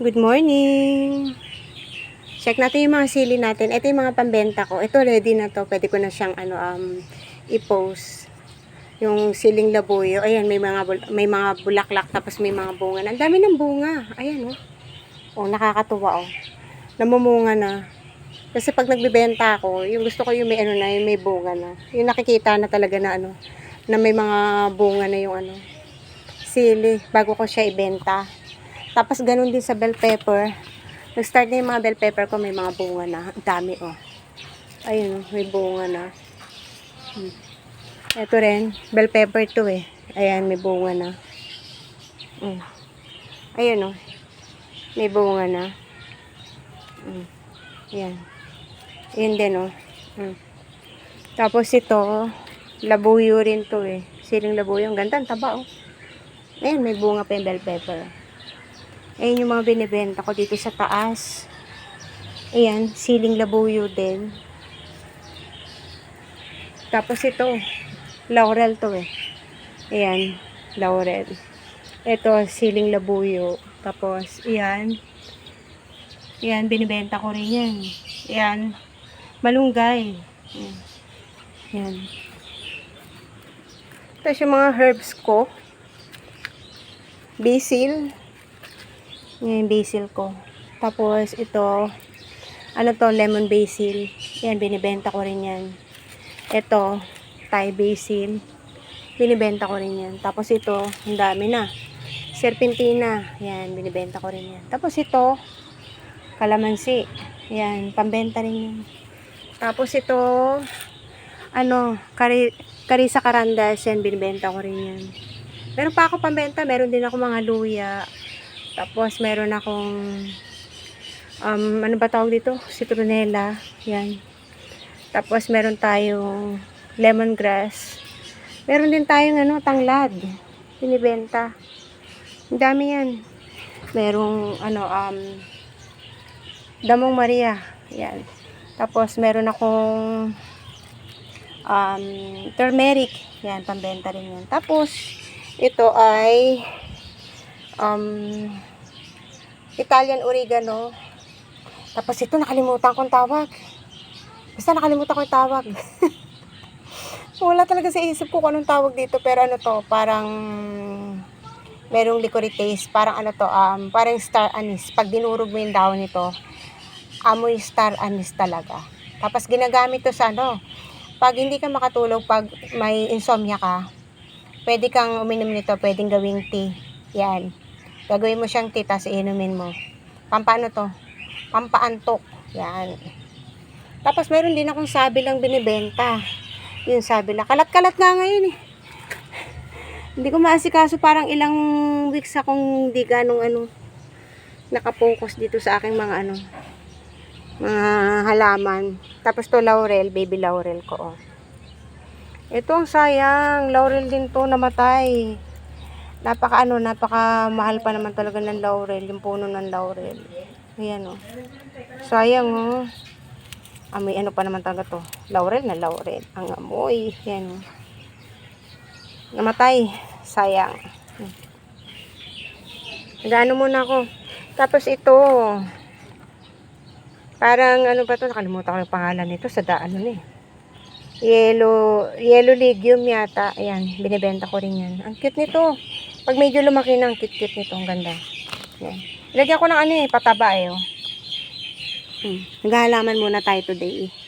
Good morning! Check natin yung mga sili natin. Ito yung mga pambenta ko. Ito ready na to. Pwede ko na siyang ano, um, i-post. Yung siling labuyo. Ayan, may mga, may mga bulaklak tapos may mga bunga. Ang dami ng bunga. Ayan, oh. Oh, nakakatuwa, oh. Namumunga na. Kasi pag nagbibenta ako, yung gusto ko yung may ano na, yung may bunga na. Yung nakikita na talaga na ano, na may mga bunga na yung ano, sili, bago ko siya ibenta. Tapos ganun din sa bell pepper. Nag-start na yung mga bell pepper ko, may mga bunga na. Ang dami, oh. Ayun, may bunga na. Hmm. Ito rin, bell pepper to eh. Ayan, may bunga na. Hmm. Ayun, oh. May bunga na. Hmm. Ayan. Ayan din, oh. Hmm. Tapos ito, labuyo rin to eh. Siling labuyo. Ang ganda, taba, oh. Ayan, may bunga pa yung bell pepper. Ayan yung mga binibenta ko dito sa taas. Ayan, siling labuyo din. Tapos ito, laurel to eh. Ayan, laurel. Ito, siling labuyo. Tapos, ayan. Ayan, binibenta ko rin yan. Ayan, malunggay. Ayan. Tapos yung mga herbs ko. Basil. Yung basil ko. Tapos ito, ano to, lemon basil. Yan, binibenta ko rin yan. Ito, Thai basil. Binibenta ko rin yan. Tapos ito, ang dami na. Serpentina. Yan, binibenta ko rin yan. Tapos ito, kalamansi. Yan, pambenta rin yan. Tapos ito, ano, kari, karisa karandas. Yan, binibenta ko rin yan. Meron pa ako pambenta. Meron din ako mga luya. Tapos, meron akong, um, ano ba tawag dito? Citronella. Yan. Tapos, meron tayong lemongrass. Meron din tayong, ano, tanglad. Binibenta. Ang dami yan. Merong, ano, um, damong Maria. Yan. Tapos, meron akong, um, turmeric. Yan, pambenta rin yan. Tapos, ito ay, um, Italian oregano. Tapos ito, nakalimutan kong tawag. Basta nakalimutan ko yung tawag. Wala talaga sa isip ko kung anong tawag dito. Pero ano to, parang merong licorice taste. Parang ano to, um, parang star anise. Pag dinurog mo yung dahon nito, amoy star anise talaga. Tapos ginagamit to sa ano, pag hindi ka makatulog, pag may insomnia ka, pwede kang uminom nito, pwedeng gawing tea. Yan. Gagawin mo siyang tea, tapos inumin mo. Pampano to? Pampaantok. Yan. Tapos meron din akong sabi lang binibenta. Yung sabi lang. Kalat-kalat nga ngayon eh. Hindi ko maasikaso parang ilang weeks akong hindi ganong ano nakapokus dito sa aking mga ano mga halaman. Tapos to laurel, baby laurel ko oh. Ito ang sayang, laurel din to namatay. Napaka ano, napaka mahal pa naman talaga ng laurel, yung puno ng laurel. Ayan oh. Sayang oh. Amoy ano pa naman talaga to. Laurel na laurel. Ang amoy. Yan oh. Namatay. Sayang. Nagano muna ako. Tapos ito. Parang ano ba to? Nakalimutan ko yung pangalan nito sa daan ano eh. Yellow, yellow legume yata. Ayan, binibenta ko rin yan. Ang cute nito. Pag medyo lumaki na, ang cute-cute nito. Ang ganda. Yan. Lagyan ko ng ano eh, pataba eh. Oh. Hmm. Naghahalaman muna tayo today eh.